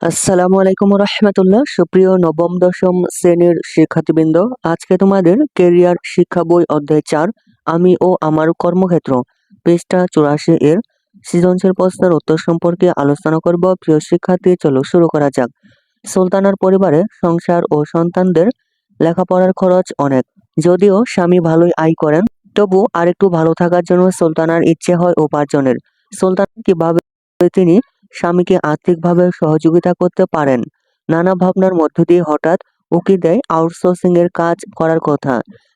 আসসালামু আলাইকুম রহমতুল্লাহ। সুপ্রিয় নবম, দশম শ্রেণির শিক্ষার্থীবৃন্দ, আজকে তোমাদের কেরিয়ার শিক্ষা বই অধ্যায় চার, আমি ও আমার কর্মক্ষেত্র, পৃষ্ঠা চুরাশি এর সৃজনশীল প্রশ্নের উত্তর সম্পর্কে আলোচনা করব। প্রিয় শিক্ষার্থী, চলো শুরু করা যাক। সুলতানার পরিবারে সংসার ও সন্তানদের লেখাপড়ার খরচ অনেক। যদিও স্বামী ভালোই আয় করেন, তবু আরেকটু ভালো থাকার জন্য সুলতানার ইচ্ছে হয় উপার্জনের। সুলতান কীভাবে তিনি স্বামীকে আর্থিকভাবে সহযোগিতা করতে পারেন। নানা ভাবনার মধ্য দিয়ে হঠাৎ উকি দেয় আউটসোর্সিং এর কাজ করার কথা।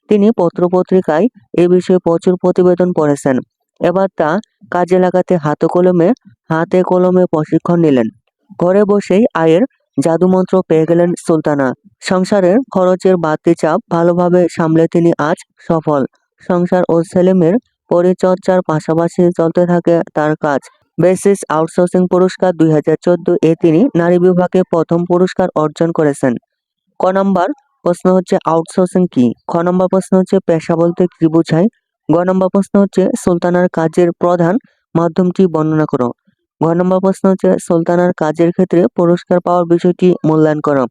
তিনি পত্রপত্রিকায় এ বিষয়ে প্রচুর প্রতিবেদন পড়েছেন। এবার তা কাজে লাগাতে হাতে কলমে হাতে কলমে প্রশিক্ষণ নিলেন। ঘরে বসেই আয়ের জাদুমন্ত্র পেয়ে গেলেন সুলতানা। সংসারের খরচের বাড়তি চাপ ভালোভাবে সামলে তিনি আজ সফল। সংসার ও ছেলেমেয়ের পরিচর্যার পাশাপাশি চলতে থাকে তার কাজ। বেসিস আউটসোর্সিং পুরস্কার দুই হাজার চোদ্দ এ তিনি নারী বিভাগে প্রথম পুরস্কার অর্জন করেছেন। ক নম্বর প্রশ্ন হচ্ছে আউটসোর্সিং কি? খ নম্বর প্রশ্ন হচ্ছে পেশা বলতে কি বোঝায়? গ নম্বর প্রশ্ন হচ্ছে সুলতানার কাজের প্রধান মাধ্যমটি বর্ণনা করো। ঘ নম্বর প্রশ্ন হচ্ছে সুলতানার কাজের ক্ষেত্রে পুরস্কার পাওয়ার বিষয়টি মূল্যায়ন করো।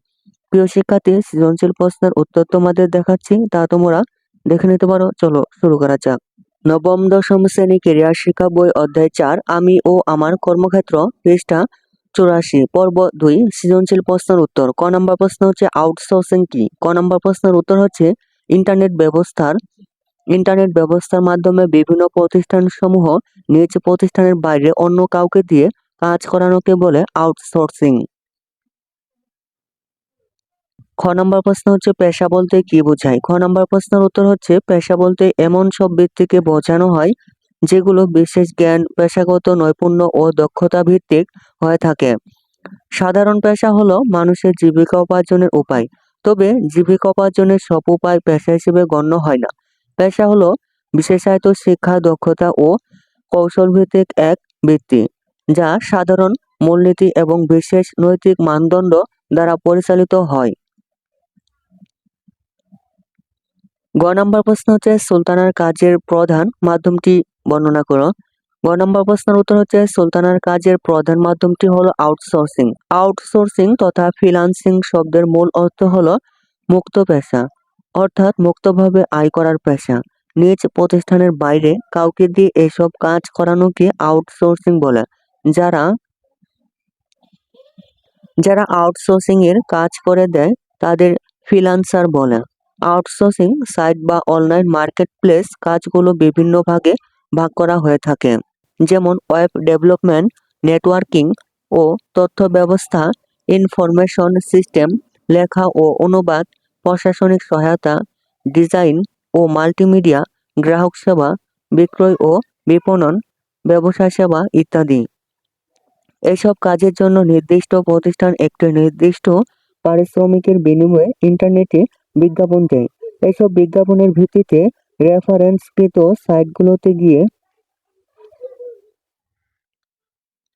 প্রিয় শিক্ষার্থী, সৃজনশীল প্রশ্নের উত্তর তোমাদের দেখাচ্ছি, তা তোমরা দেখে নিতে পারো। চলো শুরু করা যাক। নবম, দশম শ্রেণি কেরিয়ার শিক্ষা বই অধ্যায় চার, আমি ও আমার কর্মক্ষেত্র পৃষ্ঠা চুরাশি, পর্ব দুই, সৃজনশীল প্রশ্নের উত্তর। ক নম্বর প্রশ্ন হচ্ছে আউটসোর্সিং কি? ক নম্বর প্রশ্নের উত্তর হচ্ছে ইন্টারনেট ব্যবস্থার ইন্টারনেট ব্যবস্থার মাধ্যমে বিভিন্ন প্রতিষ্ঠান সমূহ নিজ প্রতিষ্ঠানের বাইরে অন্য কাউকে দিয়ে কাজ করানোকে বলে আউটসোর্সিং খ নম্বর প্রশ্ন হচ্ছে পেশা বলতে কি বোঝায়? খ নম্বর প্রশ্নের উত্তর হচ্ছে পেশা বলতে এমন সব ব্যক্তিকে বোঝানো হয় যেগুলো বিশেষ জ্ঞান, পেশাগত নৈপুণ্য ও দক্ষতা ভিত্তিক হয়ে থাকে। সাধারণ পেশা হলো মানুষের জীবিকা উপার্জনের উপায়। তবে জীবিকা উপার্জনের সব উপায় পেশা হিসেবে গণ্য হয় না। পেশা হলো বিশেষায়িত শিক্ষা, দক্ষতা ও কৌশল ভিত্তিক এক বৃত্তি যা সাধারণ মূলনীতি এবং বিশেষ নৈতিক মানদণ্ড দ্বারা পরিচালিত হয়। গ নম্বর প্রশ্ন হচ্ছে সুলতানার কাজের প্রধান মাধ্যমটি বর্ণনা করো। গ নম্বর প্রশ্নের উত্তর হচ্ছে সুলতানার কাজের প্রধান মাধ্যমটি হলো আউটসোর্সিং আউটসোর্সিং তথা ফ্রিলান্সিং শব্দের মূল অর্থ হলো মুক্ত পেশা, অর্থাৎ মুক্তভাবে আয় করার পেশা। নিজ প্রতিষ্ঠানের বাইরে কাউকে দিয়ে এসব কাজ করানোকে আউটসোর্সিং বলে, যারা যারা আউটসোর্সিং এর কাজ করে দেয়, তাদের ফ্রিল্যান্সার বলে। আউটসোর্সিং সাইট বা অনলাইন মার্কেট প্লেস কাজগুলো বিভিন্ন ভাগে ভাগ করা হয়ে থাকে। যেমন ওয়েব ডেভেলপমেন্ট, নেটওয়ার্কিং ও তথ্য ব্যবস্থা, ইনফরমেশন সিস্টেম, লেখা ও অনুবাদ, প্রশাসনিক সহায়তা, ডিজাইন ও মাল্টিমিডিয়া, গ্রাহক সেবা, বিক্রয় ও বিপণন ব্যবসা সেবা ইত্যাদি। এসব কাজের জন্য নির্দিষ্ট প্রতিষ্ঠান একটি নির্দিষ্ট পারিশ্রমিকের বিনিময়ে ইন্টারনেটে বিজ্ঞাপন দেয় এসব বিজ্ঞাপনের ভিত্তিতে রেফারেন্সকৃত সাইটগুলোতে গিয়ে।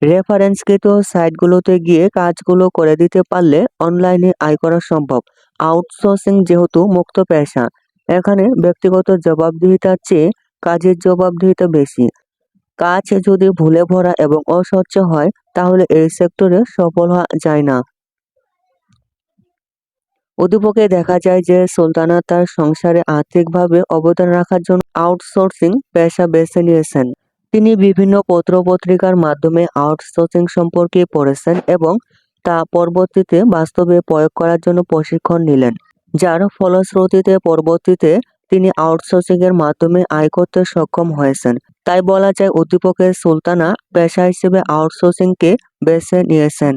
রেফারেন্সকৃত সাইটগুলোতে গিয়ে কাজগুলো করে দিতে পারলে অনলাইনে আয় করা সম্ভব। আউটসোর্সিং যেহেতু মুক্ত পেশা, এখানে ব্যক্তিগত জবাবদিহিতার চেয়ে কাজের জবাবদিহিতা বেশি। কাজ যদি ভুলে ভরা এবং অস্বচ্ছ হয়, তাহলে এই সেক্টরে সফল হওয়া যায় না। উদ্দীপকে দেখা যায় যে সুলতানা তার সংসারে আর্থিকভাবে অবদান রাখার জন্য আউটসোর্সিং পেশা বেছে নিয়েছেন। তিনি বিভিন্ন পত্রপত্রিকার মাধ্যমে আউটসোর্সিং সম্পর্কে পড়েছেন এবং তা পরবর্তীতে বাস্তবে প্রয়োগ করার জন্য প্রশিক্ষণ নিলেন, যার ফলশ্রুতিতে পরবর্তীতে তিনি আউটসোর্সিং এর মাধ্যমে আয় করতে সক্ষম হয়েছেন। তাই বলা যায় উদ্দীপকের সুলতানা পেশা হিসেবে আউটসোর্সিংকে বেছে নিয়েছেন।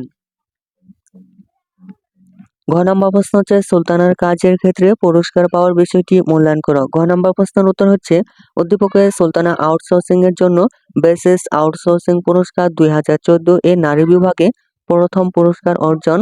ঘ নম্বর প্রশ্ন হচ্ছে সুলতানার কাজের ক্ষেত্রে পুরস্কার পাওয়ার বিষয়টি মূল্যায়ন করো। ঘ নম্বর প্রশ্নের উত্তর হচ্ছে, উদ্দীপকের সুলতানা আউটসোর্সিং এর জন্য বেসিস আউটসোর্সিং পুরস্কার দুই হাজার চোদ্দ এ নারী বিভাগে প্রথম পুরস্কার অর্জন,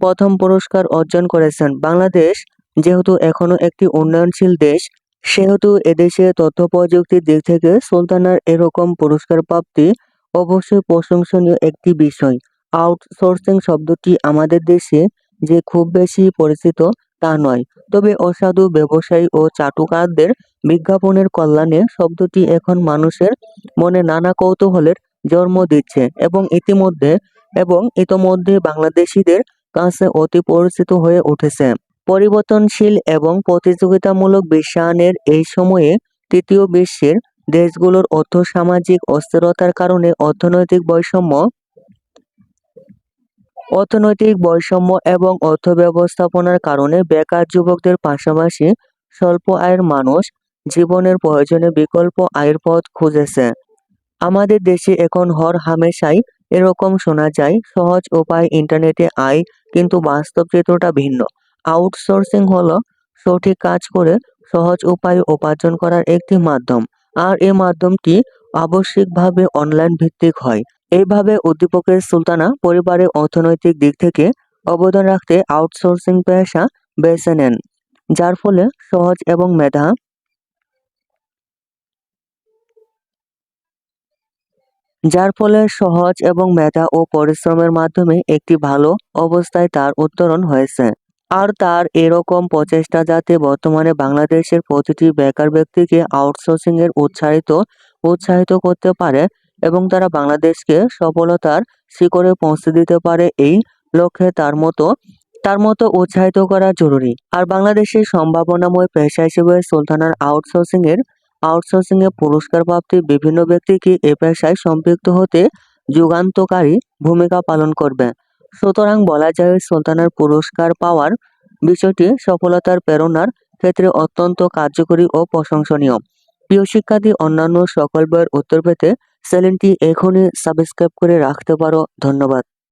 প্রথম পুরস্কার অর্জন করেছেন। বাংলাদেশ যেহেতু এখনও একটি উন্নয়নশীল দেশ, সেহেতু এদেশে তথ্য প্রযুক্তির দিক থেকে সুলতানার এরকম পুরস্কার প্রাপ্তি অবশ্যই প্রশংসনীয় একটি বিষয়। আউটসোর্সিং শব্দটি আমাদের দেশে যে খুব বেশি পরিচিত তা নয়। তবে অসাধু ব্যবসায়ী ও চাটুকারদের বিজ্ঞাপনের কল্যাণে শব্দটি এখন মানুষের মনে নানা কৌতূহলের জন্ম দিচ্ছে এবং ইতিমধ্যে এবং ইতোমধ্যে বাংলাদেশিদের কাছে অতি পরিচিত হয়ে উঠেছে। পরিবর্তনশীল এবং প্রতিযোগিতামূলক বিশ্বায়নের এই সময়ে তৃতীয় বিশ্বের দেশগুলোর অর্থ-সামাজিক অস্থিরতার কারণে অর্থনৈতিক বৈষম্য অর্থনৈতিক বৈষম্য এবং অর্থ ব্যবস্থাপনার কারণে বেকার যুবকদের পাশাপাশি স্বল্প আয়ের মানুষ জীবনের প্রয়োজনে বিকল্প আয়ের পথ খুঁজেছে। আমাদের দেশে এখন হর হামেশাই এরকম শোনা যায়, সহজ উপায় ইন্টারনেটে আয় কিন্তু বাস্তব চিত্রটা ভিন্ন। আউটসোর্সিং হলো সঠিক কাজ করে সহজ উপায়ে উপার্জন করার একটি মাধ্যম। আর এই মাধ্যমটি আবশ্যিকভাবে অনলাইন ভিত্তিক হয়। এইভাবে উদ্দীপকের সুলতানা পরিবারের অর্থনৈতিক দিক থেকে অবদান রাখতে আউটসোর্সিং পেশা বেছে নেন, যার ফলে সহজ এবং মেধা যার ফলে সহজ এবং মেধা ও পরিশ্রমের মাধ্যমে একটি ভালো অবস্থায় তার উত্তরণ হয়েছে। আর তার এরকম প্রচেষ্টা যাতে বর্তমানে বাংলাদেশের প্রতিটি বেকার ব্যক্তিকে আউটসোর্সিং এর উৎসাহিত উৎসাহিত করতে পারে এবং তারা বাংলাদেশকে সফলতার শিখরে পৌঁছে দিতে পারে এই লক্ষ্যে তার মতো তার মতো উৎসাহিত করা জরুরি। আর বাংলাদেশের সম্ভাবনাময় পেশা হিসেবে সুলতানার আউটসোর্সিং এর আউটসোর্সিং এ পুরস্কার প্রাপ্তি বিভিন্ন ব্যক্তিকে এ পেশায় সম্পৃক্ত হতে যুগান্তকারী ভূমিকা পালন করবে? সুতরাং বলা যায় সুলতানার পুরস্কার পাওয়ার বিষয়টি সফলতার প্রেরণার ক্ষেত্রে অত্যন্ত কার্যকরী ও প্রশংসনীয়। প্রিয় শিক্ষার্থী অন্যান্য সকল বইয়ের উত্তর পেতে চ্যানেলটি এখনই সাবস্ক্রাইব করে রাখতে পারো। ধন্যবাদ।